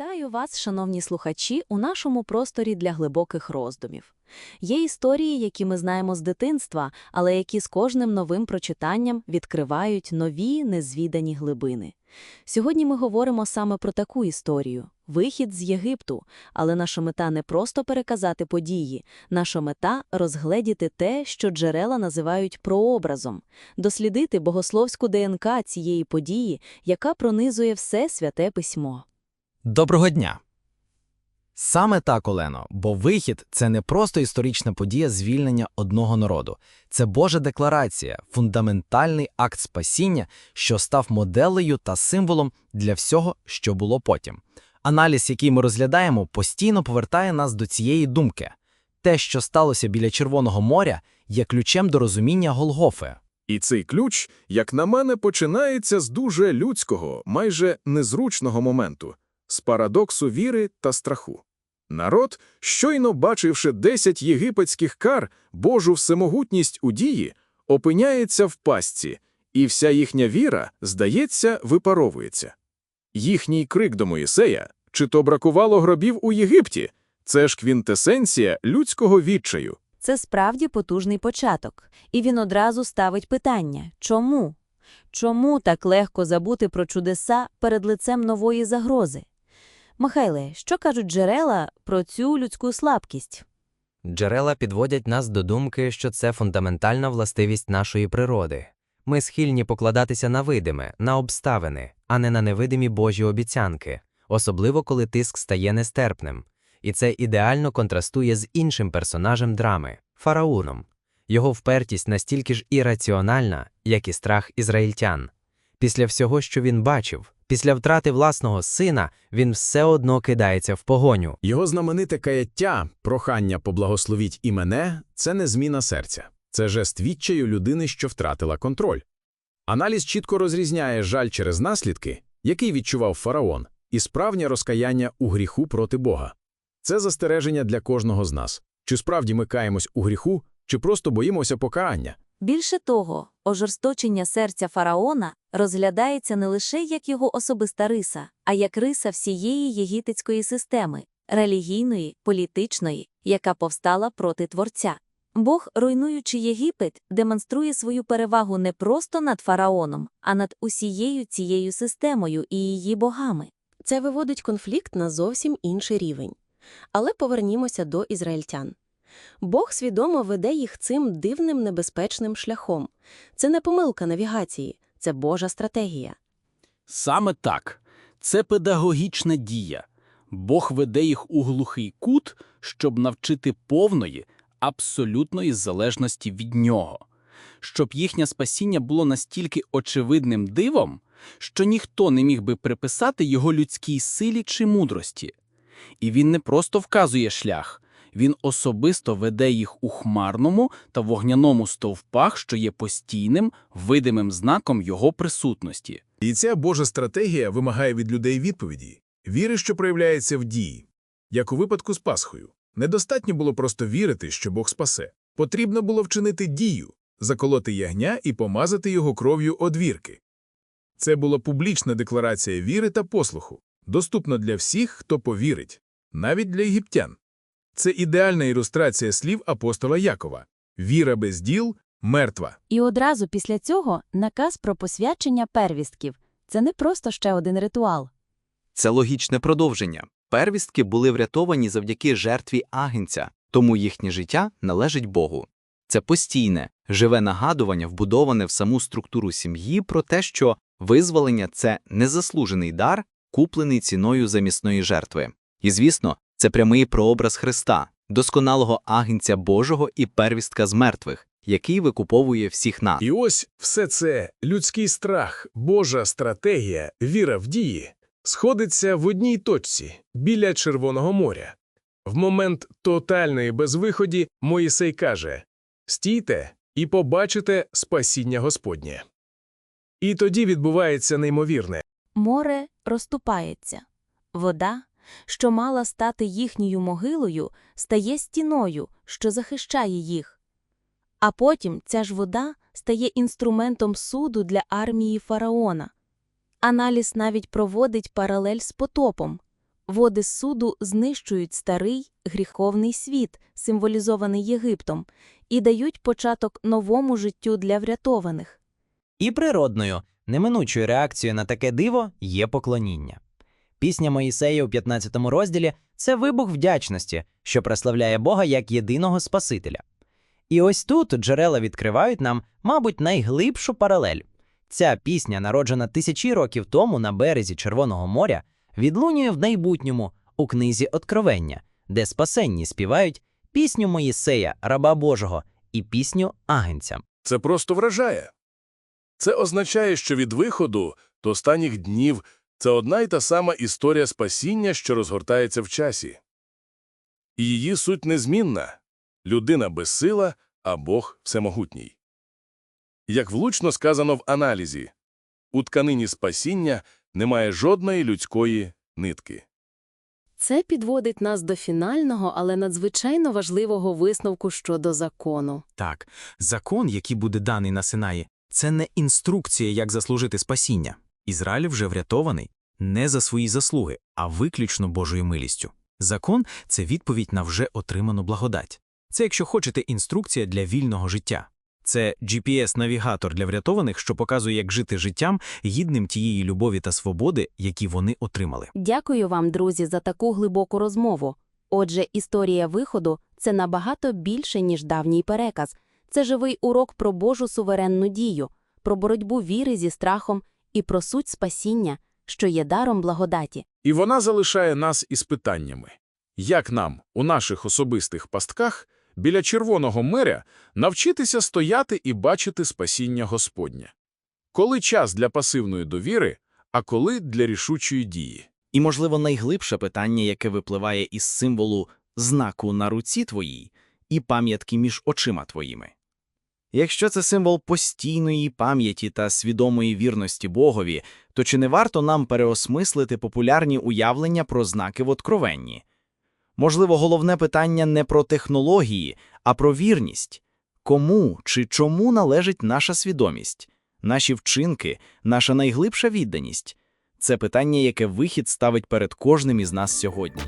Вітаю вас, шановні слухачі, у нашому просторі для глибоких роздумів. Є історії, які ми знаємо з дитинства, але які з кожним новим прочитанням відкривають нові незвідані глибини. Сьогодні ми говоримо саме про таку історію вихід з Єгипту, але наша мета не просто переказати події, наша мета розгледіти те, що джерела називають прообразом, дослідити богословську ДНК цієї події, яка пронизує все святе письмо. Доброго дня! Саме так, Олено, бо вихід це не просто історична подія звільнення одного народу, це Божа декларація, фундаментальний акт спасіння, що став моделею та символом для всього, що було потім. Аналіз, який ми розглядаємо, постійно повертає нас до цієї думки. Те, що сталося біля Червоного моря, є ключем до розуміння Голгофи. І цей ключ, як на мене, починається з дуже людського, майже незручного моменту з парадоксу віри та страху. Народ, щойно бачивши десять єгипетських кар, Божу всемогутність у дії, опиняється в пастці, і вся їхня віра, здається, випаровується. Їхній крик до Моїсея чи то бракувало гробів у Єгипті, це ж квінтесенція людського відчаю. Це справді потужний початок, і він одразу ставить питання чому? Чому так легко забути про чудеса перед лицем нової загрози? Михайле, що кажуть джерела про цю людську слабкість? Джерела підводять нас до думки, що це фундаментальна властивість нашої природи. Ми схильні покладатися на видиме, на обставини, а не на невидимі Божі обіцянки, особливо коли тиск стає нестерпним. І це ідеально контрастує з іншим персонажем драми фараоном. Його впертість настільки ж ірраціональна, як і страх ізраїльтян. Після всього, що він бачив, після втрати власного сина, він все одно кидається в погоню. Його знамените каяття, прохання поблагословіть і мене це не зміна серця, це жест відчаю людини, що втратила контроль. Аналіз чітко розрізняє жаль через наслідки, який відчував фараон, і справжнє розкаяння у гріху проти Бога. Це застереження для кожного з нас. Чи справді ми каємось у гріху, чи просто боїмося покаяння? Більше того, ожорсточення серця фараона розглядається не лише як його особиста риса, а як риса всієї єгипетської системи релігійної, політичної, яка повстала проти Творця. Бог, руйнуючи Єгипет, демонструє свою перевагу не просто над фараоном, а над усією цією системою і її богами. Це виводить конфлікт на зовсім інший рівень. Але повернімося до ізраїльтян. Бог свідомо веде їх цим дивним небезпечним шляхом. Це не помилка навігації, це Божа стратегія. Саме так. Це педагогічна дія. Бог веде їх у глухий кут, щоб навчити повної, абсолютної залежності від нього, щоб їхнє спасіння було настільки очевидним дивом, що ніхто не міг би приписати його людській силі чи мудрості. І він не просто вказує шлях, він особисто веде їх у хмарному та вогняному стовпах, що є постійним, видимим знаком його присутності. І ця Божа стратегія вимагає від людей відповіді, віри, що проявляється в дії. Як у випадку з Пасхою. Недостатньо було просто вірити, що Бог спасе. Потрібно було вчинити дію, заколоти ягня і помазати його кров'ю одвірки. Це була публічна декларація віри та послуху, доступна для всіх, хто повірить, навіть для єгиптян. Це ідеальна ілюстрація слів апостола Якова віра без діл мертва. І одразу після цього наказ про посвячення первістків. Це не просто ще один ритуал. Це логічне продовження. Первістки були врятовані завдяки жертві агнця, тому їхнє життя належить Богу. Це постійне, живе нагадування, вбудоване в саму структуру сім'ї про те, що визволення це незаслужений дар, куплений ціною замісної жертви. І, звісно, це прямий прообраз Христа, досконалого агнця Божого і первістка з мертвих, який викуповує всіх нас. І ось все це людський страх, Божа стратегія, віра в дії сходиться в одній точці біля Червоного моря. В момент тотальної безвиході Моїсей каже Стійте і побачите спасіння Господнє. І тоді відбувається неймовірне. Море розступається. Вода, що мала стати їхньою могилою, стає стіною, що захищає їх. А потім ця ж вода стає інструментом суду для армії фараона. Аналіз навіть проводить паралель з потопом. Води суду знищують старий гріховний світ, символізований Єгиптом, і дають початок новому життю для врятованих. І природною, неминучою реакцією на таке диво є поклоніння. Пісня Моїсея у 15 розділі це вибух вдячності, що прославляє Бога як єдиного Спасителя. І ось тут джерела відкривають нам, мабуть, найглибшу паралель. Ця пісня, народжена тисячі років тому на березі Червоного моря, відлунює в майбутньому у книзі Откровення, де спасенні співають пісню Моїсея, раба Божого, і пісню Агенцям. Це просто вражає. Це означає, що від виходу до останніх днів це одна й та сама історія спасіння, що розгортається в часі. І її суть незмінна – людина безсила, а Бог всемогутній. Як влучно сказано в аналізі, у тканині спасіння немає жодної людської нитки. Це підводить нас до фінального, але надзвичайно важливого висновку щодо закону. Так, закон, який буде даний на Синаї, це не інструкція, як заслужити спасіння. Ізраїль вже врятований не за свої заслуги, а виключно Божою милістю. Закон – це відповідь на вже отриману благодать. Це, якщо хочете, інструкція для вільного життя. Це GPS-навігатор для врятованих, що показує, як жити життям, гідним тієї любові та свободи, які вони отримали. Дякую вам, друзі, за таку глибоку розмову. Отже, історія виходу – це набагато більше, ніж давній переказ. Це живий урок про Божу суверенну дію, про боротьбу віри зі страхом і про суть спасіння, що є даром благодаті. І вона залишає нас із питаннями. Як нам, у наших особистих пастках, біля Червоного моря, навчитися стояти і бачити спасіння Господнє? Коли час для пасивної довіри, а коли для рішучої дії? І, можливо, найглибше питання, яке випливає із символу знаку на руці твоїй і пам'ятки між очима твоїми. Якщо це символ постійної пам'яті та свідомої вірності Богові, то чи не варто нам переосмислити популярні уявлення про знаки в откровенні? Можливо, головне питання не про технології, а про вірність кому чи чому належить наша свідомість, наші вчинки, наша найглибша відданість? Це питання, яке вихід ставить перед кожним із нас сьогодні.